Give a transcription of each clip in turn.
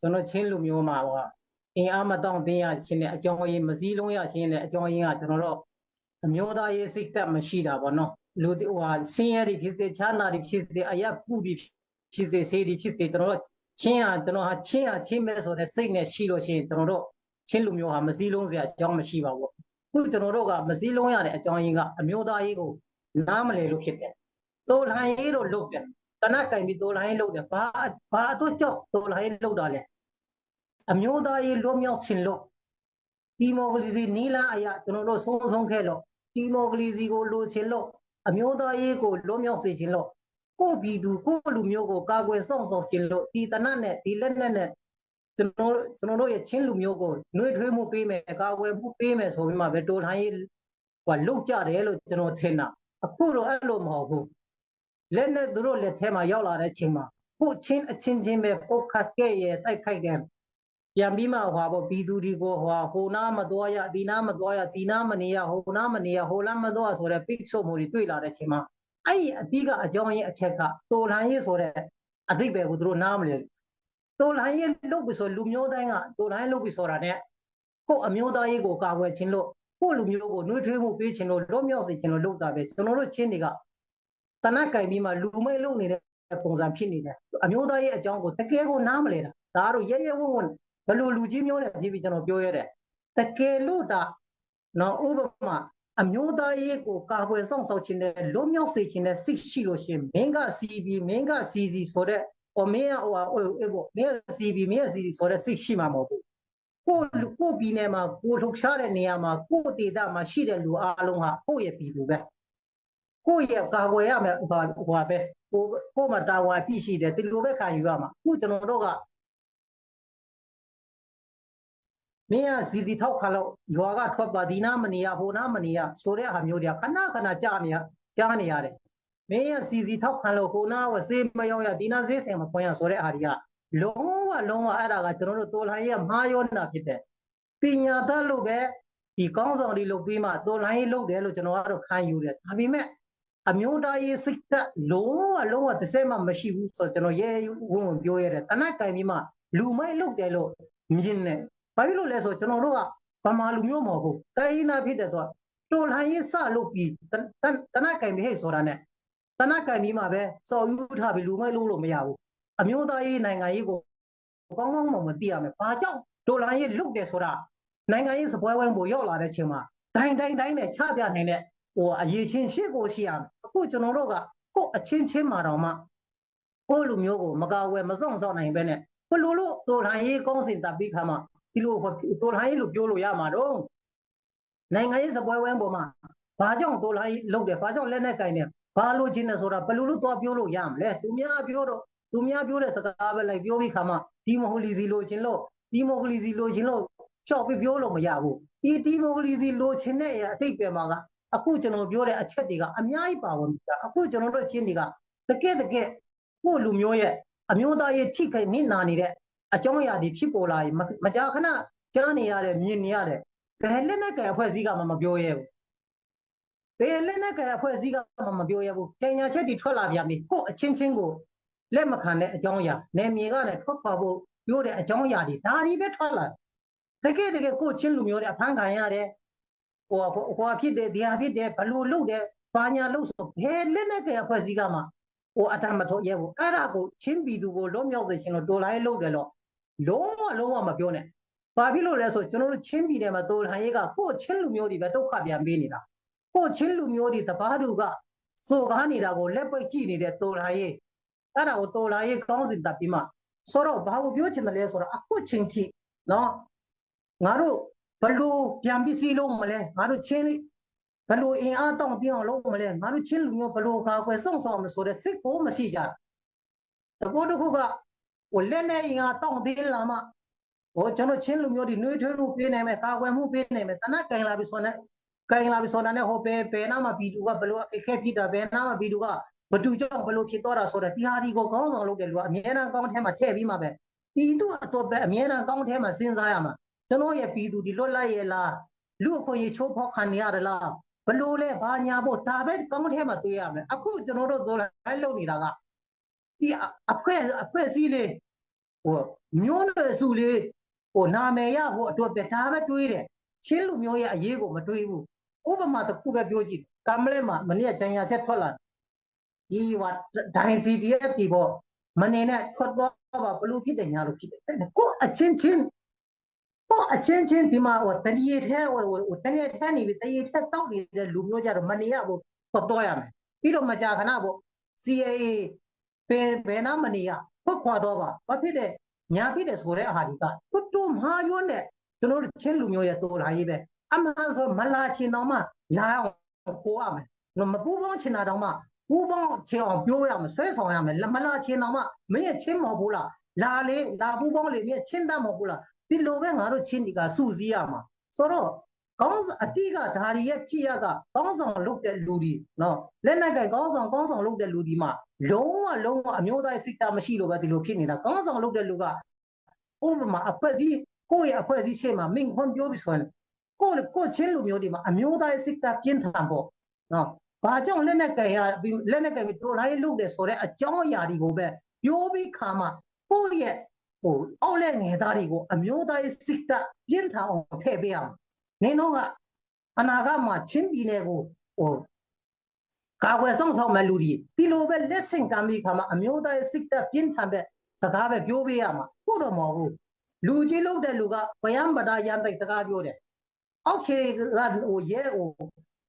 ကျွန်တော်ချင်းလူမျိုးမှာဟောအင်အားမတောင့်တင်းရခြင်းနဲ့အကြောင်းရင်းမစည်းလုံးရခြင်းနဲ့အကြောင်းရင်းကကျွန်တော်တို့အမျိုးသားရေးစိတ်သက်မရှိတာပေါ့နော်လူတွေဟိုဟာဆင်းရဲတွေဖြစ်စေချမ်းသာတွေဖြစ်စေအယက်ပူတွေဖြစ်စေစေတွေဖြစ်စေကျွန်တော်တို့ချင်းဟာကျွန်တော်ဟာချင်းဟာချင်းမဲ့ဆိုတဲ့စိတ်နဲ့ရှိလို့ရှိရင်ကျွန်တော်တို့ချင်းလူမျိုးဟာမစည်းလုံးစရာအကြောင်းမရှိပါဘူးခုကျွန်တော်တို့ကမစည်းလုံးရတဲ့အကြောင်းရင်းကအမျိုးသားရေးကိုနားမလည်လို့ဖြစ်တယ်တိုလဟန်ရေးတို့လုပ်တယ် တနက်ကင်ပြီးတိုလဟန်ရေးလုပ်တယ်ဘာဘာအတွက်ကြောက်တိုလဟန်ရေးလုပ်တာလဲအမျိုးသားရေးလွတ်မြောက်ခြင်းလို့ဒီမိုကရေစီနီလာအရာကျွန်တော်တို့ဆုံးဆုံးခဲ့လို့ဒီမိုကရေစီကိုလိုချင်လို့အမျိုးသားရေးကိုလွတ်မြောက်စေခြင်းလို့ကိုယ့်ပြည်သူကိုယ့်လူမျိုးကိုကာကွယ်စောင့်ရှောက်ခြင်းလို့ဒီတနတ်နဲ့ဒီလက်နက်နဲ့ကျွန်တော်ကျွန်တော်တို့ရဲ့ချင်းလူမျိုးကိုနှွေးထွေးမှုပေးမယ်ကာကွယ်မှုပေးမယ်ဆိုပြီးမှပဲတိုထိုင်းရေးဟိုလုတ်ကြတယ်လို့ကျွန်တော်ထင်တာအခုတော့အဲ့လိုမဟုတ်ဘူး လက်နဲ့သူတို့လက်ထဲမှာရောက်လာတဲ့ချိန်မှာကိုချင်းအချင်းချင်းပဲပုတ်ခတ်ခဲ့ရဲ့တိုက်ခိုက်တယ်ပြန်ပြီးမှဟွာပေါ့ပြည်သူတွေကိုဟွာဟိုနာမသွားရဒီနာမသွားရဒီနာမနေရဟိုနာမနေရဟိုလမ်းမသွားဆိုတဲ့ပိတ်ဆို့မှုတွေတွေ့လာတဲ့ချိန်မှာအဲ့ဒီအတိကအကြောင်းရင်းအချက်ကတိုလန်ရေးဆိုတဲ့အသိပဲကိုသူတို့နားမလဲတိုလန်ရေးလုပ်ပြီးဆိုလူမျိုးတိုင်းကတိုလန်ရေးလုပ်ပြီးဆိုတာ ਨੇ ကိုအမျိုးသားရေးကိုကာကွယ်ခြင်းလို့ကိုလူမျိုးကိုနှွေးထွေးမှုပေးခြင်းလို့လွတ်မြောက်စေခြင်းလို့လုပ်တာပဲကျွန်တော်တို့ချင်းတွေကတ နက်ကင်ပြီးမှလူမိတ်လုပ်နေတဲ့ပုံစံဖြစ်နေတယ်အမျိုးသားရေးအကြောင်းကိုတကယ်ကိုနားမလဲတာဒါကတော့ရဲရဲဝံ့ဝံ့ဘလို့လူကြီးမျိုးနဲ့ဖြစ်ပြီးကျွန်တော်ပြောရတယ်တကယ်လို့ဒါနော်ဥပမာအမျိုးသားရေးကိုကာကွယ်ဆောင်ဆောက်ခြင်းနဲ့လွတ်မြောက်စေခြင်းနဲ့စိတ်ရှိလို့ရှိရင်မင်းက CB မင်းက CC ဆိုတဲ့ဟိုမင်းကဟိုဟိုဟိုမင်းက CB မင်းက CC ဆိုတဲ့စိတ်ရှိမှာမဟုတ်ဘူးကိုလူကိုပြည်နယ်မှာကိုလှုပ်ရှားတဲ့နေရာမှာကိုဒေသမှာရှိတဲ့လူအားလုံးဟာကိုရဲ့ပြည်သူပဲ ကိုရဲ့ကာကွယ်ရမယ်ဟိုဟိုပဲကိုကိုမှာတာဝန်အပြည့်ရှိတယ်ဒီလိုပဲခံယူရမှာအခုကျွန်တော်တို့ကမင်းကစီစီထောက်ခါလို့ရွာကထွက်ပါဒီနာမနေရဟိုနာမနေရဆိုတဲ့အားမျိုးတွေကခဏခဏကြားနေရကြားနေရတယ်မင်းကစီစီထောက်ခံလို့ဟိုနာဝစေးမရောက်ရဒီနာစေးစင်မခွင့်ရဆိုတဲ့အားတွေကလုံးဝလုံးဝအဲ့ဒါကကျွန်တော်တို့တော်လှန်ရေးမာယောနာဖြစ်တဲ့ပညာတတ်လို့ပဲဒီကောင်းဆောင်တွေလုပ်ပြီးမှတော်လှန်ရေးလုပ်တယ်လို့ကျွန်တော်ကတော့ခံယူတယ်ဒါပေမဲ့ အမျိုးသားရေးစိတ်သက်လုံးဝလုံးဝတစ်စက်မှမရှိဘူးဆိုတော့ကျွန်တော်ရဲဝုံဝင်ပြောရတယ်တနက်ကင်ပြီးမှလူမိုက်လုပ်တယ်လို့မြင်တယ်ဘာဖြစ်လို့လဲဆိုကျွန်တော်တို့ကဗမာလူမျိုးမဟုတ်ဘူးတိုင်းနာဖြစ်တဲ့တော့တော်လှန်ရေးစလုပ်ပြီးတနက်ကင်ပြီးဟဲ့ဆိုတာ ਨੇ တနက်ကင်ပြီးမှပဲစော်ယူထားပြီးလူမိုက်လုပ်လို့မရဘူးအမျိုးသားရေးနိုင်ငံရေးကိုကောင်းကောင်းမှမသိရမယ်ဘာကြောင့်တော်လှန်ရေးလုပ်တယ်ဆိုတာနိုင်ငံရေးစပွဲဝိုင်းပေါ်ရောက်လာတဲ့ချိန်မှာဒိုင်ဒိုင်ဒိုင်နဲ့ချပြနိုင်တဲ့ ဟိုအရေးချင်းရှေ့ကိုရှိရမယ်အခုကျွန်တော်တို့ကကို့အချင်းချင်းမှာတော့မှကိုလူမျိုးကိုမကာဝယ်မစောင့်စောင့်နိုင်ပဲနဲ့ဘလို့လို့တော်လှန်ရေးကောင်းစဉ်တပ်ပြီးခါမှဒီလိုတော်လှန်ရေးလို့ပြောလို့ရမှာတော့နိုင်ငံရေးစပွဲဝိုင်းပေါ်မှာဘာကြောင့်တော်လှန်ရေးလုပ်တယ်ဘာကြောင့်လက်နဲ့ကင်တယ်ဘာလို့ချင်းတယ်ဆိုတာဘလို့လို့တော့ပြောလို့ရမလဲသူများပြောတော့သူများပြောတဲ့စကားပဲလိုက်ပြောပြီးခါမှဒီမိုကရေစီလိုချင်လို့ဒီမိုကရေစီလိုချင်လို့ချော့ပြီးပြောလို့မရဘူးဒီဒီမိုကရေစီလိုချင်တဲ့အရာအသိပယ်မှာက အခုကျွန်တော်ပြောတဲ့အချက်တွေကအများကြီးပါဝင်တာအခုကျွန်တော်တို့ချင်းတွေကတကယ်တကယ်ကိုလူမျိုးရဲ့အမျိုးသားရေးထိခိုက်နေနာနေတဲ့အကြောင်းအရာတွေဖြစ်ပေါ်လာရင်မကြာခဏကြားနေရတယ်မြင်နေရတယ်ဘယ်လက်နဲ့ကယ်အဖွဲ့အစည်းကမှမပြောရဲဘူးဘယ်လက်နဲ့ကယ်အဖွဲ့အစည်းကမှမပြောရဲဘူးကျန်ညာချက်တွေထွက်လာပြန်ပြီကိုအချင်းချင်းကိုလက်မခံတဲ့အကြောင်းအရာနယ်မြေကလည်းထွက်ခွာဖို့ပြောတဲ့အကြောင်းအရာတွေဒါတွေပဲထွက်လာတကယ်တကယ်ကိုချင်းလူမျိုးတွေအဖမ်းခံရတယ် ဟိုဟိုဖြစ်တယ်ဒီဟာဖြစ်တယ်ဘလို့လုပ်တယ်ဘာညာလုပ်ဆိုဘယ်လက်နဲ့ကယ်အဖွဲ့အစည်းကမှဟိုအတမထုတ်ရဲဘူးအဲ့ဒါကိုချင်းပြည်သူကိုလုံးမြောက်စေချင်လို့တော်လိုင်းလုပ်တယ်လို့လုံးဝလုံးဝမပြောနဲ့ဘာဖြစ်လို့လဲဆိုကျွန်တော်တို့ချင်းပြည်နယ်မှာတော်လှန်ရေးကကို့ချင်းလူမျိုးတွေပဲဒုက္ခပြန်ပေးနေတာကို့ချင်းလူမျိုးတွေတပားသူကစိုးကားနေတာကိုလက်ပိတ်ကြည့်နေတဲ့တော်လှန်ရေးအဲ့ဒါကိုတော်လှန်ရေးကောင်းစဉ်တပ်ပြီးမှဆိုတော့ဘာကိုပြောချင်တယ်လဲဆိုတော့အခုချင်းထိနော်ငါတို့ ဘလို့ပြန်ပြီးစီးလို့မလဲငါတို့ချင်းလေးဘလို့အင်အားတောင့်တင်းအောင်လုပ်မလဲငါတို့ချင်းလူမျိုးဘလို့ကာကွယ်ဆောင်ဆောင်မဆိုတဲ့စိတ်ကိုမရှိကြဘူးတကူတခုကဟိုလက်နဲ့အင်အားတောင့်တင်းလာမှဟိုကျွန်တော်ချင်းလူမျိုးတွေနှွေးထွေးမှုပေးနိုင်မယ်ကာကွယ်မှုပေးနိုင်မယ်တနက်ကင်လာပြီဆိုတော့ကင်လာပြီဆိုတော့ဟိုပဲဘယ်နာမှာပြည်သူကဘလို့အခက်ဖြစ်တာဘယ်နာမှာပြည်သူကဘသူကြောင့်ဘလို့ဖြစ်တော့တာဆိုတော့ဒီဟာဒီကိုကောင်းဆောင်လုပ်တယ်လူကအမြဲတမ်းကောင်းထဲမှာထည့်ပြီးမှပဲပြည်သူအတွက်ပဲအမြဲတမ်းကောင်းထဲမှာစဉ်းစားရမှာ ကျွန်တော်ရဲ့ပြည်သူဒီလွတ်လပ်ရဲ့လားလူအခွင့်အရေးချိုးဖောက်ခံနေရတယ်လားဘလို့လဲဘာညာဖို့ဒါပဲကောင်းထဲမှာတွေ့ရမယ်အခုကျွန်တော်တို့တို့လိုက်လုပ်နေတာကဒီအဖွဲ့အဖွဲ့စည်းလေးဟဟိုမျိုးနွယ်စုလေးဟိုနာမည်ရဖို့အတွက်ပဲဒါပဲတွေးတယ်ချင်းလူမျိုးရဲ့အရေးကိုမတွေးဘူးဥပမာတစ်ခုပဲပြောကြည့်ကမလဲမှာမနေ့ကကြံရချက်ထွက်လာဒီဝဒိုင်စီဒီရဲ့ဒီပေါ်မနေနဲ့ထွက်တော့ပါဘလို့ဖြစ်တယ်ညာလို့ဖြစ်တယ်ကိုအချင်းချင်း ကိုအချင်းချင်းဒီမှာဟိုတရေထဲဟိုဟိုတရေထဲနေပြီတရေထဲတောက်နေတဲ့လူမျိုးကြတော့မနေရဘူးထွက်တော့ရမယ်ပြီးတော့မကြာခဏပေါ့ CAA ဘယ်ဘယ်နာမနေရဖွက်ခွာတော့ပါဘာဖြစ်တယ်ညာဖြစ်တယ်ဆိုတဲ့အာဟာဒီကတွတ်တွတ်မှားရွံ့တဲ့ကျွန်တော်တို့ချင်းလူမျိုးရဲ့တော်လာရေးပဲအမှန်ဆိုမလာချင်တော့မှလာအောင်ကိုရမယ်မပူပေါင်းချင်တာတော့မှပူပေါင်းချင်အောင်ပြောရမယ်ဆွဲဆောင်ရမယ်မလာချင်တော့မှမင်းရဲ့ချင်းမဟုတ်ဘူးလားလာလေလာပူပေါင်းလေမင်းချင်းတတ်မဟုတ်ဘူးလား ဒီလိုပဲငါတို့ချင်းဒီကစုစည်းရမှာဆိုတော့ကောင်းအတိကဓာရီရဲ့ဖြစ်ရကကောင်းဆောင်လုပ်တဲ့လူဒီနော်လက်နဲ့ကကောင်းဆောင်ကောင်းဆောင်လုပ်တဲ့လူဒီမှာလုံးဝလုံးဝအမျိုးသားစိတ်ဓာတ်မရှိလို့ပဲဒီလိုဖြစ်နေတာကောင်းဆောင်လုပ်တဲ့လူကဥပမာအဖွဲ့အစည်းကိုယ့်ရဲ့အဖွဲ့အစည်းရှေ့မှာမင်းခွန်ပြောပြီးဆိုရင်ကိုယ့်ကိုယ့်ချင်းလူမျိုးဒီမှာအမျိုးသားစိတ်ဓာတ်ပြင်းထန်ဖို့နော်ဘာကြောင့်လက်နဲ့ကင်ရလက်နဲ့ကင်ပြီးတော်လိုက်လုပ်တယ်ဆိုတဲ့အကြောင်းအရာတွေကိုပဲပြောပြီးခါမှကိုယ့်ရဲ့ ဟိုအောက်လက်ငယ်သားတွေကိုအမျိုးသားစိတ်ဓာတ်ပြင်းထန်အောင်ထည့်ပေးရမှာနင်တို့ကအနာဂတ်မှာချင်းပြည်နယ်ကိုဟိုကာကွယ်ဆောင်ဆောင်မဲ့လူတွေဒီလိုပဲလက်ဆင့်ကမ်းပြီးခါမှာအမျိုးသားစိတ်ဓာတ်ပြင်းထန်တဲ့စကားပဲပြောပေးရမှာကိုတော့မဟုတ်ဘူးလူကြီးလုပ်တဲ့လူကဘယံပဒါရန်တိုက်စကားပြောတယ်အောက်ခြေကဟိုရဲဟို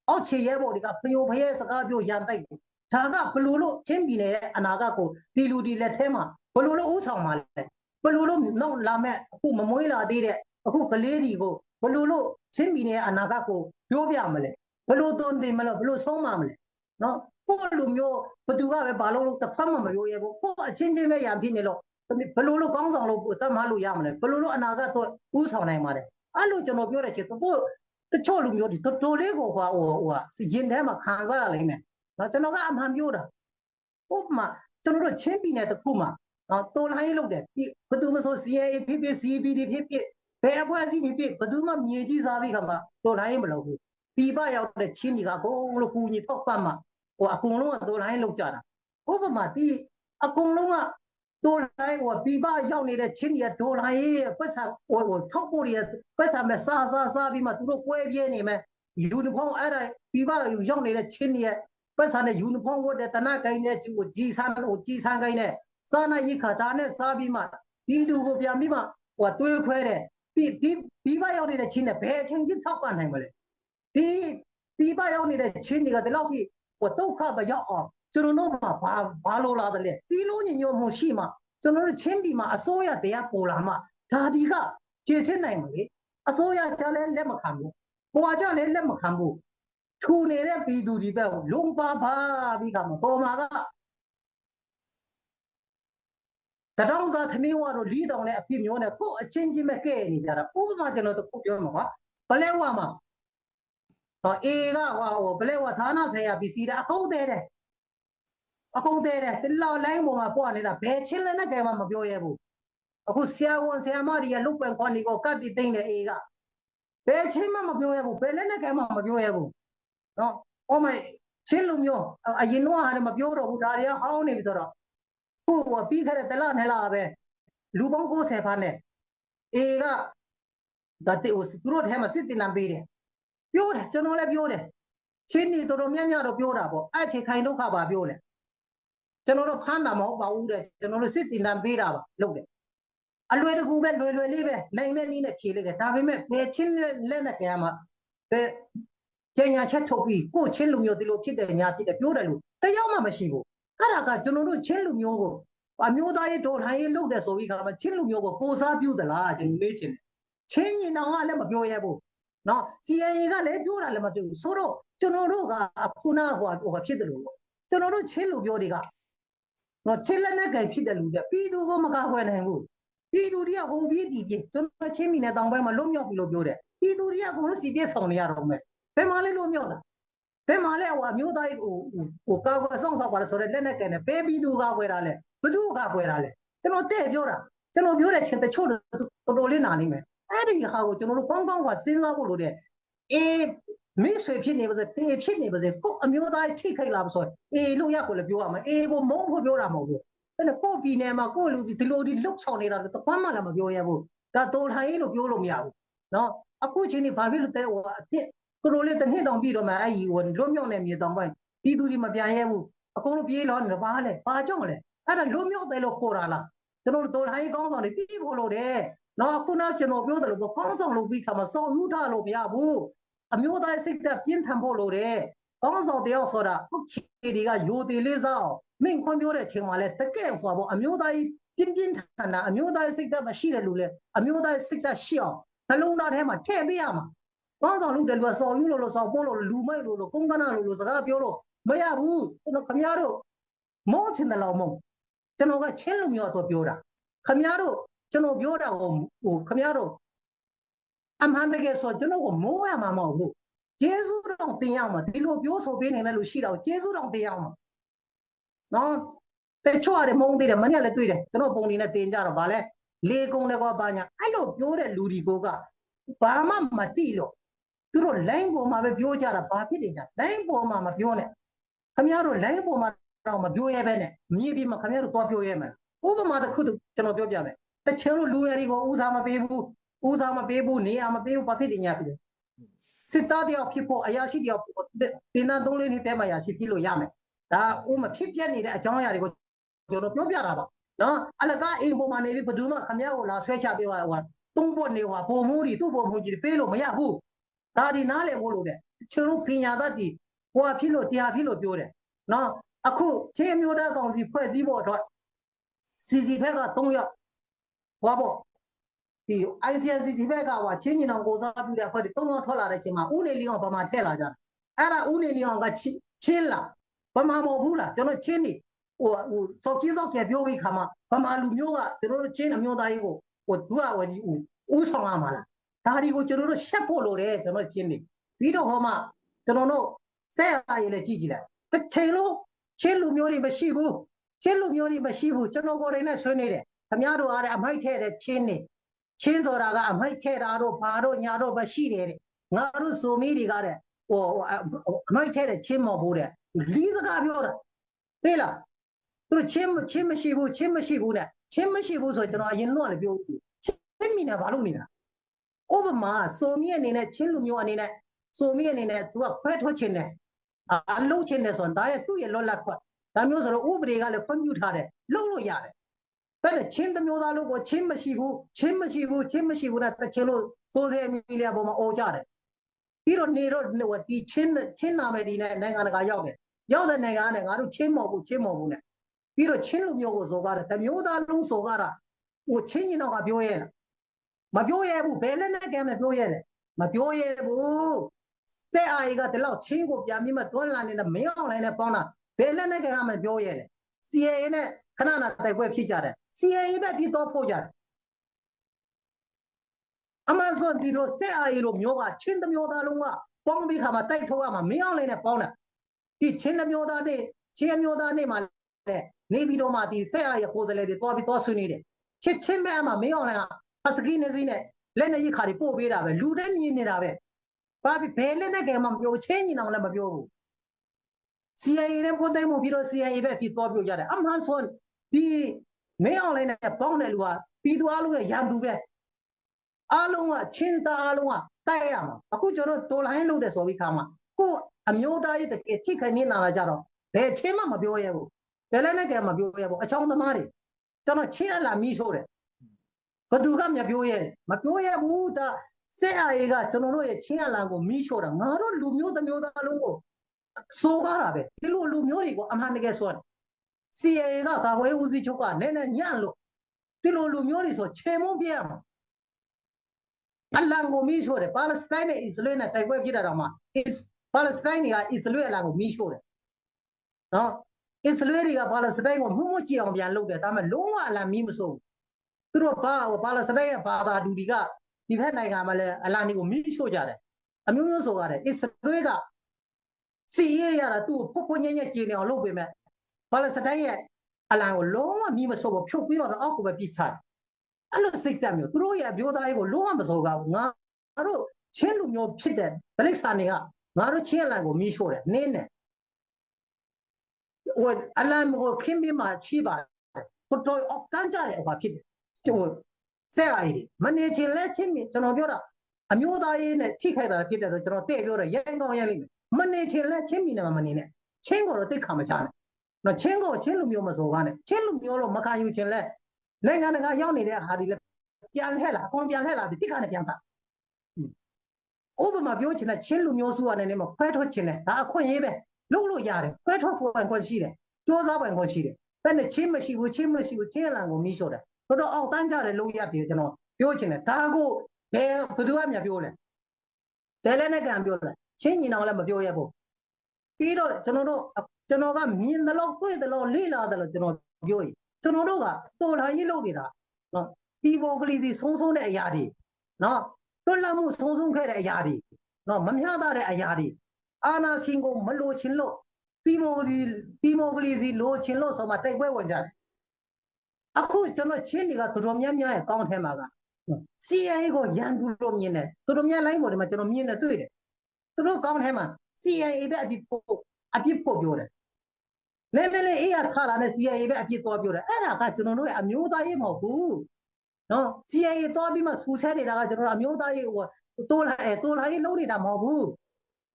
အောက်ခြေရဲဘော်တွေကဖယိုဖရဲစကားပြောရန်တိုက်တယ်ဒါကဘလို့လို့ချင်းပြည်နယ်ရဲ့အနာဂတ်ကိုဒီလူဒီလက်ထဲမှာဘလို့လို့ဥဆောင်မှာလဲ ဘလို့လို့နောက်လာမဲ့အခုမမွေးလာသေးတဲ့အခုကလေးတွေကိုဘလို့လို့ချင်းပြည်နယ်ရဲ့အနာဂတ်ကိုပြောပြမလဲဘလို့သွန်သင်မလဲဘလို့ဆုံးမမလဲနော်ကိုလူမျိုးဘသူကပဲဘာလို့လို့တစ်ဖက်မှမပြောရဘူးကိုအချင်းချင်းပဲရံဖြစ်နေလို့ဘလို့လို့ကောင်းဆောင်လို့တတ်မှလို့ရမလဲဘလို့လို့အနာဂတ်တော့ဥဆောင်နိုင်မှာလဲအဲ့လိုကျွန်တော်ပြောတဲ့ချက်တော့တချို့လူမျိုးတွေတော်တော်လေးကိုဟိုဟိုဟိုရင်ထဲမှာခံစားရလိမ့်မယ်နော်ကျွန်တော်ကအမှန်ပြောတာဥပမာကျွန်တော်တို့ချင်းပြည်နယ်တစ်ခုမှာ နော်တော်လိုင်းလုပ်တယ်ဘယ်သူမှဆို CIA ဖြစ်ဖြစ် CBD ဖြစ်ဖြစ်ဘယ်အဖွဲ့အစည်းဖြစ်ဖြစ်ဘယ်သူမှမြေကြီးစားပြီးခါမှာတော်လိုင်းမလုပ်ဘူးပြပရောက်တဲ့ချင်းတွေကအကုန်လုံးကူညီထောက်ပံ့မှာဟိုအကုန်လုံးကတော်လိုင်းလုပ်ကြတာဥပမာဒီအကုန်လုံးကဒေါ်လာဟိုပြပရောက်နေတဲ့ချင်းကြီးဒေါ်လာရေးပတ်စံဟိုဟိုထောက်ဖို့ရပတ်စံမဲ့စားစားစားပြီးမှသူတို့ကွဲပြဲနေမယ်ယူနီဖောင်းအဲ့ဒါပြပရောက်နေတဲ့ချင်းကြီးပတ်စံနဲ့ယူနီဖောင်းဝတ်တဲ့တနက်ကိုင်းနဲ့ဂျီဆန်ဟိုဂျီဆန်ကိုင်းနဲ့ စားနာရိခါဒါနဲ့စားပြီးမှဒီလူကိုပြန်ပြီးမှဟိုတွေးခွဲတယ်ပြီးဒီပြပရောက်နေတဲ့ချင်းနဲ့ဘယ်အချိန်ချင်းထောက်ပံ့နိုင်မလဲဒီပြပရောက်နေတဲ့ချင်းတွေကဒီလောက်ပြီးဟိုဒုက္ခမရောက်အောင်ကျွန်တော်တို့မှာဘာဘာလို့လာတယ်လဲစီလုံးညညမှုရှိမှကျွန်တော်တို့ချင်းပြည်မှာအစိုးရတရားပေါ်လာမှဒါဒီကဖြည့်ရှင်းနိုင်မှာလေအစိုးရကြလည်းလက်မခံဘူးဟိုကကြလည်းလက်မခံဘူးထူနေတဲ့ပြည်သူဒီဘက်လုံပါပါပြီးကမှာပေါ်မှာက တတောင်းစားသမီးဝါတို့လီးတောင်နဲ့အပြစ်မျိုးနဲ့ကိုယ်အချင်းချင်းပဲကဲ့နေကြတာဥပမာကျွန်တော်တို့ပြောမှာကွာဘလဲဝါမှာတော့အေကဟောဘလဲဝါဌာနဆိုင်ရာပစ္စည်းတာအကုန်သေးတယ်အကုန်သေးတယ်ဒီလောက်လိုင်းပေါ်မှာပွားနေတာဘယ်ချင်းလည်းနဲ့ကဲမှမပြောရဘူးအခုဆရာဝန်ဆရာမတွေကလုတ်ပန်ခွန်ဒီကိုကတ်ပြီးသိမ့်တယ်အေကဘယ်ချင်းမှမပြောရဘူးဘယ်လည်းနဲ့ကဲမှမပြောရဘူးနော်အော်မချင်းလူမျိုးအရင်တော့ဟာမပြောတော့ဘူးဒါတွေကဟောင်းနေပြီဆိုတော့ ခုပြီးခဲ့တဲ့တလားနဲ့လားပဲလူပေါင်း90ဖားနဲ့အေကဒါတေဟိုသူတို့ထဲမှာစစ်တင်နံပေးတယ်ပြောတယ်ကျွန်တော်လည်းပြောတယ်ချင်းဒီတော်တော်များများတော့ပြောတာပေါ့အဲ့ချိန်ခိုင်ဒုက္ခပါပြောတယ်ကျွန်တော်တို့ဖမ်းတာမဟုတ်ပါဘူးတဲ့ကျွန်တော်တို့စစ်တင်တန်းပေးတာပါလုပ်တယ်အလွယ်တကူပဲလွယ်လွယ်လေးပဲနိုင်တဲ့နည်းနဲ့ဖြေလိုက်တယ်ဒါပေမဲ့ဘယ်ချင်းလက်နဲ့ကြရမှာဘယ်ကျညာချက်ထုတ်ပြီးကို့ချင်းလူမျိုးဒီလိုဖြစ်တယ်ညာဖြစ်တယ်ပြောတယ်လို့တယောက်မှမရှိဘူး အဲ့ဒါကကျွန်တော်တို့ချင်းလူမျိုးကိုအမျိုးသားရေးဒေါ်ထိုင်းရေးလုပ်တယ်ဆိုပြီးခါမှချင်းလူမျိုးကိုကိုစားပြုသလားကျွန်တော်မေးချင်တယ်ချင်းညီနောင်ကလည်းမပြောရဘူးနော် CIA ကလည်းပြောတာလည်းမပြောဘူးဆိုတော့ကျွန်တော်တို့ကခုနကဟိုဟိုဖြစ်တယ်လို့ကျွန်တော်တို့ချင်းလူမျိုးတွေကနော်ချင်းလက်နဲ့ကြိုင်ဖြစ်တယ်လူတွေပြည်သူကမကာကွယ်နိုင်ဘူးပြည်သူတွေကဟိုပြေးဒီပြေးကျွန်တော်ချင်းမီနဲ့တောင်ပိုင်းမှာလွတ်မြောက်ပြီလို့ပြောတယ်ပြည်သူတွေကအကုန်လုံးစီပြေးဆောင်နေရတော့မယ်ဘယ်မှာလဲလွတ်မြောက်လား ဘယ်မှာလဲဟိုအမျိုးသားဟိုဟိုကာကွယ်ဆောင်ဆောင်ပါလဲဆိုတော့လက်နဲ့ကြိုင်နဲ့ဘယ်ပြည်သူကာကွယ်တာလဲဘသူကာကွယ်တာလဲကျွန်တော်တဲ့ပြောတာကျွန်တော်ပြောတဲ့ချင်းတချို့တော်တော်လေးနာနေမယ်အဲ့ဒီဟာကိုကျွန်တော်တို့ကောင်းကောင်းကစဉ်းစားဖို့လိုတယ်အေးမိတ်ဆွေဖြစ်နေပါစေတေဖြစ်နေပါစေကိုအမျိုးသားထိခိုက်လာပါဆိုအေးလို့ရကိုလည်းပြောရမယ်အေးကိုမုန်းဖို့ပြောတာမဟုတ်ဘူးအဲ့ဒါကိုယ့်ပြည်နယ်မှာကိုယ့်လူဒီလိုဒီလှုပ်ဆောင်နေတာတော့တကွမ်းမှလည်းမပြောရဘူးဒါတော်ထိုင်လို့ပြောလို့မရဘူးနော်အခုချိန်នេះဘာဖြစ်လို့တဲ့ဟိုအစ် ကိုလိုလေးတစ်နှစ်တောင်ပြီးတော့မှအဲ့ဒီဟိုလွတ်မြောက်နေမြေတောင်ပိုင်းပြည်သူတွေမပြန်ရဲဘူးအကုန်လုံးပြေးလောနေတော့ဘာလဲဘာကြောင့်လဲအဲ့ဒါလွတ်မြောက်တယ်လို့ခေါ်တာလားကျွန်တော်တို့တော်ထိုင်ကောင်းဆောင်တွေပြီးဖို့လို့တယ်နော်အခုနကျွန်တော်ပြောတယ်လို့ကောင်းဆောင်လုပ်ပြီးခါမှာစောင့်ယူထားလို့မရဘူးအမျိုးသားစိတ်သက်ပြင်းထန်ဖို့လို့တယ်ကောင်းဆောင်တယောက်ဆိုတာဟုတ်ချီတွေကယိုသေးလေးစားအောင်မင်းခွန်ပြောတဲ့အချိန်မှာလဲတကယ်ဟောပေါ့အမျိုးသားပြင်းပြင်းထန်တာအမျိုးသားစိတ်သက်မရှိတဲ့လူလဲအမျိုးသားစိတ်သက်ရှိအောင်နှလုံးသားထဲမှာထည့်ပေးရမှာ ကောင်းဆောင်လုပ်တယ်လူကစော်ယူလို့လို့စော်ပို့လို့လူမိုက်လို့လို့ကုန်းကနာလို့လို့စကားပြောလို့မရဘူးကျွန်တော်ခမရတို့မုန်းချင်တယ်လို့မုန်းကျွန်တော်ကချင်းလူမျိုးတော့ပြောတာခမရတို့ကျွန်တော်ပြောတာဟိုဟိုခမရတို့အမှန်တကယ်ဆိုကျွန်တော်ကိုမိုးရမှာမဟုတ်ဘူးကျေးဇူးတော်တင်ရမှာဒီလိုပြောဆိုပေးနေတဲ့လူရှိတော့ကျေးဇူးတော်တင်ရမှာနော်တဲ့ချောရတယ်မုန်းသေးတယ်မနေ့လည်းတွေ့တယ်ကျွန်တော်ပုံနေနဲ့တင်ကြတော့ဗာလဲလေကုံတယ်ကွာဘာညာအဲ့လိုပြောတဲ့လူဒီကိုကဘာမှမတိလို့ သူတို့ line ပေါ်မှာပဲပြောကြတာဘာဖြစ်နေကြ line ပေါ်မှာမပြောနဲ့ခင်ဗျားတို့ line ပေါ်မှာတော့မပြောရဲပဲနဲ့မြေပြီးမှခင်ဗျားတို့သွားပြောရဲမယ်ဥပမာတစ်ခုကျွန်တော်ပြောပြမယ်တချင်တို့လူရည်ကိုဦးစားမပေးဘူးဦးစားမပေးဘူးနေရာမပေးဘူးဘာဖြစ်နေ냐ဖြစ်တယ်စစ်သားတယောက်ဖြစ်ဖို့အရာရှိတယောက်ဖြစ်ဖို့တင်သားသုံးလေးနှစ်တဲမှာအရာရှိဖြစ်လို့ရမယ်ဒါဥမဖြစ်ပြနေတဲ့အကြောင်းအရာတွေကိုကျွန်တော်ပြောပြတာပါနော်အလကားအိမ်ပေါ်မှာနေပြီးဘယ်သူမှခင်ဗျားကိုလာဆွဲချပေးပါဟိုတုံးဖို့နေဟိုပုံမှုတွေသူ့ပုံမှုကြီးပေးလို့မရဘူး ဒါဒီနားလည်ဖို့လို့တဲ့ကျွန်တော်ပညာတတ်ဒီဟိုဖြစ်လို့တရားဖြစ်လို့ပြောတယ်နော်အခုချင်းမျိုးသားကောင်စီဖွဲ့စည်းဖို့အတွက်စီစီဘက်က3ယောက်ဟောပေါ့ဒီ ICNCC ဘက်ကဟိုချင်းချင်းအောင်ကိုစားပြုတဲ့အဖွဲ့တွေ3ယောက်ထွက်လာတဲ့အချိန်မှာဦးနေလီအောင်ဗမာထည့်လာကြတယ်အဲ့ဒါဦးနေလီအောင်ကချင်းလာဗမာမဟုတ်ဘူးလားကျွန်တော်ချင်းနေဟိုဟိုစော်ကြီးစော်ကပြောပြီးခါမှာဗမာလူမျိုးကကျွန်တော်တို့ချင်းအမျိုးသားကြီးကိုဟိုသူကဟိုကြီးဦးဆောင်ရမှာလား ဒါဒီကိုကျွန်တော်တို့ရှက်ဖို့လိုတယ်ကျွန်တော်ချင်းနေပြီးတော့ဟောမှကျွန်တော်တို့ဆက်ရရည်လည်းကြည့်ကြည့်လိုက်တစ်ချိန်လုံးချင်းလူမျိုးတွေမရှိဘူးချင်းလူမျိုးတွေမရှိဘူးကျွန်တော်ကိုယ်တိုင်နဲ့ဆွေးနေတယ်ခမရတို့အားတဲ့အမိုက်ထဲတဲ့ချင်းနေချင်းဆိုတာကအမိုက်ထဲတာတို့ဘာတို့ညာတို့ပဲရှိတယ်တဲ့ငါတို့ဇိုမီတွေကတဲ့ဟိုအမိုက်ထဲတဲ့ချင်းမဟုတ်ဘူးတဲ့လီးစကားပြောတာသိလားသူတို့ချင်းချင်းမရှိဘူးချင်းမရှိဘူးတဲ့ချင်းမရှိဘူးဆိုကျွန်တော်အရင်တော့လည်းပြောဘူးချင်းမိနေဘာလို့နေတာ ဥပမာဆိုမီအနေနဲ့ချင်းလူမျိုးအနေနဲ့ဆိုမီအနေနဲ့ तू ကဖဲထွက်ချင်တယ်အလုံးချင်တယ်ဆိုရင်ဒါရဲ့သူ့ရဲ့လောလတ်ခွက်ဒါမျိုးဆိုတော့ဥပဒေကလည်းခွင့်ပြုထားတယ်လုပ်လို့ရတယ်ဒါနဲ့ချင်းတစ်မျိုးသားလို့ကိုချင်းမရှိဘူးချင်းမရှိဘူးချင်းမရှိဘူးနဲ့တချင်းလို့ဆိုစေမီလီယာပေါ်မှာအော်ကြတယ်ပြီးတော့နေတော့ဒီချင်းချင်းနာမည်ဒီနဲ့နိုင်ငံတကာရောက်တယ်ရောက်တဲ့နိုင်ငံကလည်းငါတို့ချင်းမဟုတ်ဘူးချင်းမဟုတ်ဘူးနဲ့ပြီးတော့ချင်းလူမျိုးကိုဆိုကားတယ်တမျိုးသားလုံးဆိုကားတာဟိုချင်းရင်တော့ကပြောရဲလား မပြောရဘူးဘယ်လက်နဲ့ကဲမပြောရတယ်မပြောရဘူးစက်အာရီကဒီလောက်ချင်းကိုပြန်ပြီးမှတွန်းလာနေတဲ့မင်းအောင်လိုင်းနဲ့ပေါင်းတာဘယ်လက်နဲ့ကဲမပြောရတယ် CIA နဲ့ခဏနာတိုက်ပွဲဖြစ်ကြတယ် CIA ပဲဖြစ်တော့ပို့ကြတယ်အမဇွန်ဒီလိုစက်အာရီလိုမျိုးကချင်းတစ်မျိုးသားလုံးကပေါင်းပြီးခါမှာတိုက်ထုတ်ရမှာမင်းအောင်လိုင်းနဲ့ပေါင်းတာဒီချင်းတစ်မျိုးသားနဲ့ချင်းအမျိုးသားနဲ့မှလည်းနေပြီးတော့မှဒီစက်အာရီကိုယ်စားလှယ်တွေတွားပြီးတွားဆွေးနေတယ်ချစ်ချင်းမဲအမမင်းအောင်လိုင်းက ဖစကီနေစီနဲ့လက်နဲ့ရိတ်ခါတွေပို့ပေးတာပဲလူတည်းမြင်နေတာပဲဘာဖြစ်ဘယ်လက်နဲ့ကဲမှမပြောချင်းညီအောင်လည်းမပြောဘူး CIA နဲ့ကိုယ်တိုင်မှုပြီးတော့ CIA ပဲပြီးတော့ပြောကြတယ်အမှန်ဆိုဒီမင်းအောင်လိုက်နဲ့ပေါင်းတဲ့လူကပြီးသူအလုံးရဲ့ရန်သူပဲအလုံးကချင်းသားအလုံးကတိုက်ရမှာအခုကျွန်တော်တော်လိုင်းလုပ်တယ်ဆိုပြီးခါမှာကိုအမျိုးသားရေးတကယ်ချိတ်ခနေလာတာကြတော့ဘယ်ချင်းမှမပြောရဘူးဘယ်လက်နဲ့ကဲမပြောရဘူးအချောင်းသမားတွေကျွန်တော်ချင်းအလာမီးဆိုးတယ် ဘသူကမပြောရဲမပြောရဘူးဒါစစ်အာရေးကကျွန်တော်တို့ရဲ့ချင်းအလံကိုမီးရှို့တာငါတို့လူမျိုးတစ်မျိုးသားလုံးကိုစိုးကားတာပဲဒီလိုလူမျိုးတွေကိုအမှန်တကယ်ဆိုတယ် CIA ကဘာဝဲဦးစီးချုပ်ကနည်းနည်းညံ့လို့ဒီလိုလူမျိုးတွေဆိုခြေမုံပြရမှာအလံကိုမီးရှို့တယ်ပါလက်စတိုင်းနဲ့အစ္စရေးနဲ့တိုက်ပွဲဖြစ်တာတော့မှပါလက်စတိုင်းတွေကအစ္စရေးအလံကိုမီးရှို့တယ်နော်အစ္စရေးတွေကပါလက်စတိုင်းကိုမှုမှုကြည့်အောင်ပြန်လုပ်တယ်ဒါပေမဲ့လုံးဝအလံမီးမဆိုးဘူး သူတို့ဘာဘာလာစတဲ့ဘာသာတူတွေကဒီဘက်နိုင်ငံမှာလည်းအလာနီကိုမိရှို့ကြတယ်အမျိုးမျိုးဆိုရတယ်အစ္စရေးကစီရရတာသူ့ကိုဖွတ်ဖွတ်ညံ့ညံ့ကြည်နေအောင်လုပ်ပေးမယ်ဘာလာစတဲ့ရဲ့အလာကိုလုံးဝမိမဆိုးဘူးဖြုတ်ပြီးတော့အောက်ကိုပဲပြစ်ချတယ်အဲ့လိုစိတ်တက်မျိုးသူတို့ရဲ့အမျိုးသားရေးကိုလုံးဝမစိုးကားဘူးငါတို့ချင်းလူမျိုးဖြစ်တဲ့ဗလိကစာနေကငါတို့ချင်းအလံကိုမိရှို့တယ်နင်းတယ်ဟိုအလံကိုခင်းပြီးမှချီးပါတယ်တော်တော်အောက်တန်းကြတဲ့ဟိုဖြစ်တယ် ကျိုးဆက်အားကြီးမနေချင်လဲချင်းမြကျွန်တော်ပြောတာအမျိုးသားရေးနဲ့ထိခိုက်တာဖြစ်တယ်ဆိုကျွန်တော်တဲ့ပြောတယ်ရဲကောင်းရဲလိမ့်မယ်မနေချင်လဲချင်းမြနေမှာမနေနဲ့ချင်းကိုတော့တိတ်ခါမချနဲ့နော်ချင်းကိုချင်းလူမျိုးမစိုးကားနဲ့ချင်းလူမျိုးတော့မခံယူချင်လဲနိုင်ငံတကာရောက်နေတဲ့ဟာဒီလဲပြန်လှည့်လာအကုန်ပြန်လှည့်လာပြီးတိတ်ခါနဲ့ပြန်စားဥပမာပြောချင်တဲ့ချင်းလူမျိုးစုကနေနေမှာခွဲထွက်ချင်တယ်ဒါအခွင့်အရေးပဲလုပ်လို့ရတယ်ခွဲထွက်ဖို့အခွင့်ရှိတယ်စူးစမ်းပိုင်ခွင့်ရှိတယ်ဘယ်နဲ့ချင်းမရှိဘူးချင်းမရှိဘူးချင်းအလံကိုမီးရှို့တယ် တော်တော်အောက်တန်းကြတယ်လို့ရပြီကျွန်တော်ပြောချင်တယ်ဒါကိုဘယ်ဘယ်သူကမြပြောလဲဘယ်လဲနဲ့ကံပြောလဲချင်းညီနောင်လည်းမပြောရဘူးပြီးတော့ကျွန်တော်တို့ကျွန်တော်ကမြင်တယ်လို့တွေ့တယ်လို့လေ့လာတယ်လို့ကျွန်တော်ပြောရင်ကျွန်တော်တို့ကတော်လာရေးလုပ်နေတာနော်ဒီဘောကလေးဒီဆုံးဆုံးတဲ့အရာတွေနော်လွတ်လပ်မှုဆုံးဆုံးခဲ့တဲ့အရာတွေနော်မမျှတတဲ့အရာတွေအာနာရှင်ကိုမလိုချင်လို့တီမိုကလီတီမိုကလီစီလိုချင်လို့ဆိုမှတိုက်ပွဲဝင်ကြတယ် အခုကျွန်တော်ချင်းတွေကတော်တော်များများရဲ့ကောင်းထဲမှာက CIA ကိုရန်သူလို့မြင်တယ်တော်တော်များလိုင်းပေါ်ဒီမှာကျွန်တော်မြင်နေတွေ့တယ်သူတို့ကောင်းထဲမှာ CIA ပဲအပြစ်ဖို့အပြစ်ဖို့ပြောတယ်လဲလဲလဲအေးရခါလာနဲ့ CIA ပဲအပြစ်သွားပြောတယ်အဲ့ဒါကကျွန်တော်တို့ရဲ့အမျိုးသားရေးမဟုတ်ဘူးနော် CIA တော့ပြီးမှစူဆဲနေတာကကျွန်တော်တို့အမျိုးသားရေးဟိုတိုးလာအဲတိုးလာရေးလုံးနေတာမဟုတ်ဘူး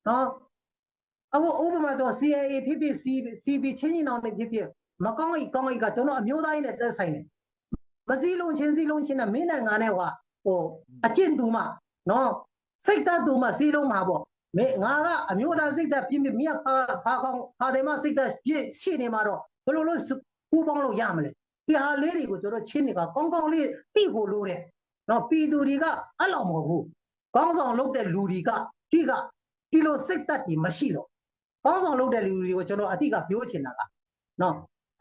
နော်အခုဥပမာတော့ CIA ဖြစ်ဖြစ် CB ချင်းချင်းအောင်နေဖြစ်ဖြစ် မကောင်းကြီးကောင်းကြီးကကျွန်တော်အမျိုးသားရေးနဲ့တက်ဆိုင်တယ်မစည်းလုံးချင်းစည်းလုံးချင်းနဲ့မင်းနဲ့ငါနဲ့ဟိုဟိုအကျင့်သူမှနော်စိတ်တတ်သူမှစည်းလုံးမှာပေါ့မင်းငါကအမျိုးသားစိတ်တတ်ပြင်းပြင်းမြတ်ဖာဖာကောင်းဖာတယ်မစိတ်တတ်ပြည့်ရှိနေမှာတော့ဘယ်လိုလို့ပူပေါင်းလို့ရမလဲဒီဟာလေးတွေကိုကျွန်တော်ချင်းတွေကကောင်းကောင်းလေးသိဖို့လိုတယ်။နော်ပြည်သူတွေကအဲ့လိုမဟုတ်ဘူး။ကောင်းဆောင်လုပ်တဲ့လူတွေကဒီကဒီလိုစိတ်သက်တွေမရှိတော့ကောင်းဆောင်လုပ်တဲ့လူတွေကိုကျွန်တော်အတိကပြောချင်တာကနော်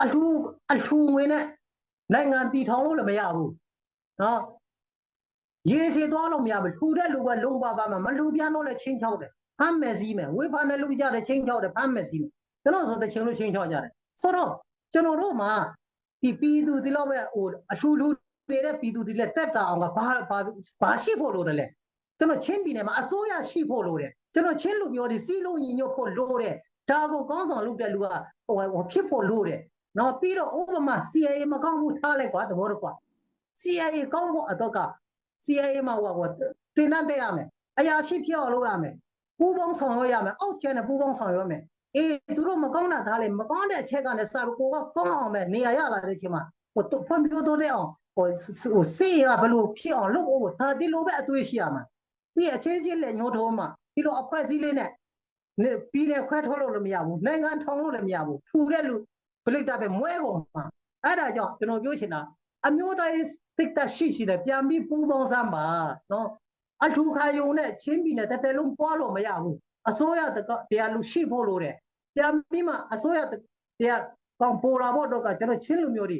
အလှအလှဝင်နဲ့နိုင်ငံတည်ထောင်လို့လည်းမရဘူး။နော်ရေစီသွားလို့မရဘူး။ထူတဲ့လူကလုံပါပါမှာမလူပြန်တော့လည်းချင်းချောက်တယ်။ဖမ်းမယ်စီးမယ်ဝေဖန်တဲ့လူကြတယ်ချင်းချောက်တယ်ဖမ်းမယ်စီးမယ်။ကျွန်တော်ဆိုတဲ့ချင်းလို့ချင်းချောက်ကြတယ်။ဆိုတော့ကျွန်တော်တို့မှာဒီပြည်သူဒီလောက်ပဲဟိုအထူးထူးနေတဲ့ပြည်သူတွေလည်းတက်တာအောင်ကဘာဘာဘာရှိဖို့လိုတယ်လဲကျွန်တော်ချင်းပြည်နယ်မှာအစိုးရရှိဖို့လိုတယ်ကျွန်တော်ချင်းလူမျိုးတွေစီလုံးညီညွတ်ဖို့လိုတယ်ဒါကိုကောင်းဆောင်လုပ်တဲ့လူကဟိုဟိုဖြစ်ဖို့လိုတယ် နော်ပြီးတော့ဥပမာ CIA မကောင်းဘူးထားလိုက်ကွာသဘောတော့ကွာ CIA ကောင်းဖို့အတွက်က CIA မှာဟိုဟိုတင်နှံ့တဲ့ရမယ်အရာရှိဖြစ်အောင်လုပ်ရမယ်ပူပေါင်းဆောင်ရွက်ရမယ်အောက်ကျန်တဲ့ပူပေါင်းဆောင်ရွက်ရမယ်အေးသူတို့မကောင်းတာဒါလည်းမကောင်းတဲ့အချက်ကလည်းစာကိုကကောင်းအောင်ပဲနေရာရလာတဲ့အချိန်မှာဟိုဖွံ့ဖြိုးတိုးတဲ့အောင်ဟိုဟိုစေးရဘလို့ဖြစ်အောင်လုပ်ဖို့ဒါဒီလိုပဲအသွေးရှိရမှာဒီအချင်းချင်းလည်းညှိုးထုံးမှာဒီလိုအဖွဲ့အစည်းလေးနဲ့ပြီးတယ်ခွဲထုတ်လို့လည်းမရဘူးနိုင်ငံထောင်လို့လည်းမရဘူးထူတဲ့လူ ပလိတ်တာပဲမွဲကုန်မှာအဲ့ဒါကြောင့်ကျွန်တော်ပြောချင်တာအမျိုးသားရေးစိတ်သက်ရှိရှိနဲ့ပြန်ပြီးပူးပေါင်းစမ်းပါနော်အထူခါယုံနဲ့ချင်းပြည်နဲ့တတဲလုံးပွားလို့မရဘူးအစိုးရတရားလူရှိဖို့လိုတယ်ပြန်ပြီးမှအစိုးရတရားကောင်းပေါ်လာဖို့တော့ကကျွန်တော်ချင်းလူမျိုးတွေ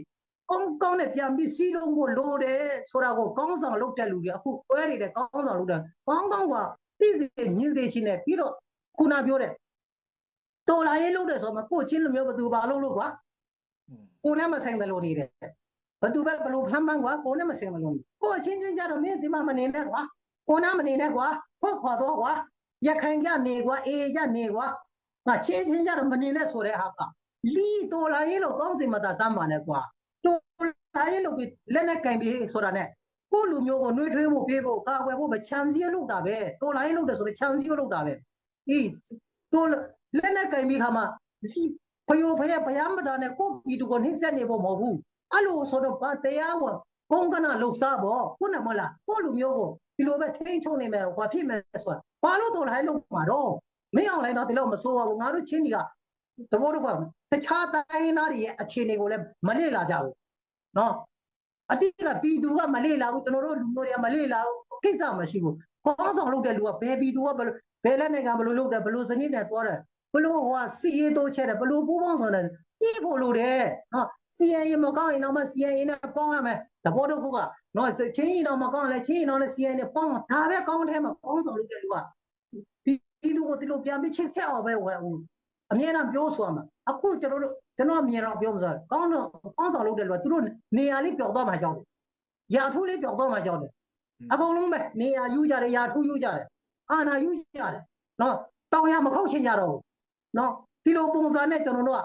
ကောင်းကောင်းနဲ့ပြန်ပြီးစီးလုံးဖို့လိုတယ်ဆိုတာကိုကောင်းဆောင်လုပ်တဲ့လူတွေအခုပွဲနေတဲ့ကောင်းဆောင်လုပ်တဲ့ကောင်းကောင်းကသိစေမြင်စေချင်းနဲ့ပြီးတော့ခုနပြောတဲ့ တော်လာရေးလုပ်တယ်ဆိုမှကိုချင်းလူမျိုးဘယ်သူပါလို့လို့ကွာကိုနဲ့မဆိုင်တယ်လို့နေတယ်ဘယ်သူပဲဘလို့ဖမ်းပန်းကွာကိုနဲ့မဆိုင်တယ်လို့ကိုချင်းချင်းကြတော့မင်းဒီမှာမနေနဲ့ကွာကိုနာမနေနဲ့ကွာဖို့ခွာတော့ကွာရခိုင်ကြနေကွာအေးကြနေကွာငါချင်းချင်းကြတော့မနေနဲ့ဆိုတဲ့ဟာကလီတော်လာရေးလို့ကောင်းစင်မသာသမ်းပါနဲ့ကွာတော်လာရေးလို့လက်နဲ့ကင်ပြီးဆိုတာနဲ့ကိုလူမျိုးကိုနှွေးထွေးဖို့ပြေးဖို့ကာကွယ်ဖို့မချမ်းစည်းလုပ်တာပဲတော်လာရေးလုပ်တယ်ဆိုတော့ချမ်းစည်းလုပ်တာပဲဒီတော် လက်နဲ့ကင်ပြီးခါမှာမရှိဖယိုဖယဘယမတာနဲ့ကိုပြည်သူကိုနှိမ့်ဆက်နေဖို့မဟုတ်ဘူးအဲ့လိုဆိုတော့ဗတရားဝဘုံကနာလှုပ်ရှားဖို့ခုနမလားကိုလူမျိုးကိုဒီလိုပဲထိန်းချုပ်နေမယ်ဟောဖြစ်မယ်ဆိုတာဘာလို့တော်လာရေးလုပ်မှာတော့မင်းအောင်လိုက်တော့ဒီလောက်မဆိုးပါဘူးငါတို့ချင်းကြီးကတဘောတော့ကတခြားတိုင်းသားတွေရဲ့အခြေအနေကိုလည်းမလေ့လာကြဘူးနော်အတိကပြည်သူကမလေ့လာဘူးကျွန်တော်တို့လူမျိုးတွေကမလေ့လာဘူးကိစ္စမရှိဘူးကောင်းဆောင်လုပ်တဲ့လူကဘယ်ပြည်သူကဘယ်လိုဘယ်လက်နဲ့ကဘယ်လိုလုပ်တယ်ဘယ်လိုစနစ်နဲ့သွားတယ် ဘယ်လိုဟိုကစီရေးတိုးချက်တယ်ဘယ်လိုပူးပေါင်းဆောင်တယ်ညှိဖို့လိုတယ်နော် CIA မကောင်းရင်တော့မ CIA နဲ့ပေါင်းရမယ်တဘောတော့ကနော်ချင်းကြီးတော့မကောင်းလဲချင်းကြီးတော့လည်း CIA နဲ့ပေါင်းဒါပဲကောင်းတဲ့မှာကောင်းဆောင်လုပ်တဲ့လူကဒီလူကိုဒီလိုပြန်ပြီးချစ်ဆက်အောင်ပဲဝယ်ဦးအမြဲတမ်းပြောဆိုရမှာအခုကျွန်တော်တို့ကျွန်တော်အမြင်တော့ပြောမှာဆိုကောင်းတော့ကောင်းဆောင်လုပ်တယ်လို့သူတို့နေရာလေးပျောက်သွားမှကြောက်တယ်ရာထူးလေးပျောက်သွားမှကြောက်တယ်အကုန်လုံးပဲနေရာယူကြတယ်ရာထူးယူကြတယ်အာနာယူကြတယ်နော်တောင်ရမခောက်ချင်ကြတော့ဘူး နော်ဒီလိုပုံစံနဲ့ကျွန်တော်တို့က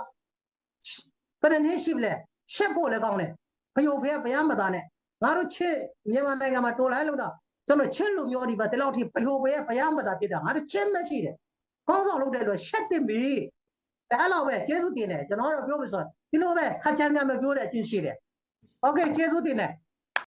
ဘယ်နှစ်နှစ်ရှိပြီလဲ ရှက်ဖို့လည်းကောင်းတယ်ဖယိုဖဲဘုရားမသားနဲ့ငါတို့ချစ်မြန်မာနိုင်ငံမှာတော်လိုင်းလို့တော့ကျွန်တော်ချစ်လူမျိုးဒီပါဒီလောက်ထိဖယိုဖဲဘုရားမသားဖြစ်တာငါတို့ချစ်မရှိတယ်ကောင်းဆောင်လုပ်တဲ့လို့ရှက်တင်ပြီအဲ့လိုပဲကျေးဇူးတင်တယ်ကျွန်တော်တို့ပြောလို့ဆိုဒီလိုပဲခက်ချမ်းချမ်းမပြောတဲ့အချင်းရှိတယ်โอเคကျေးဇူးတင်တယ်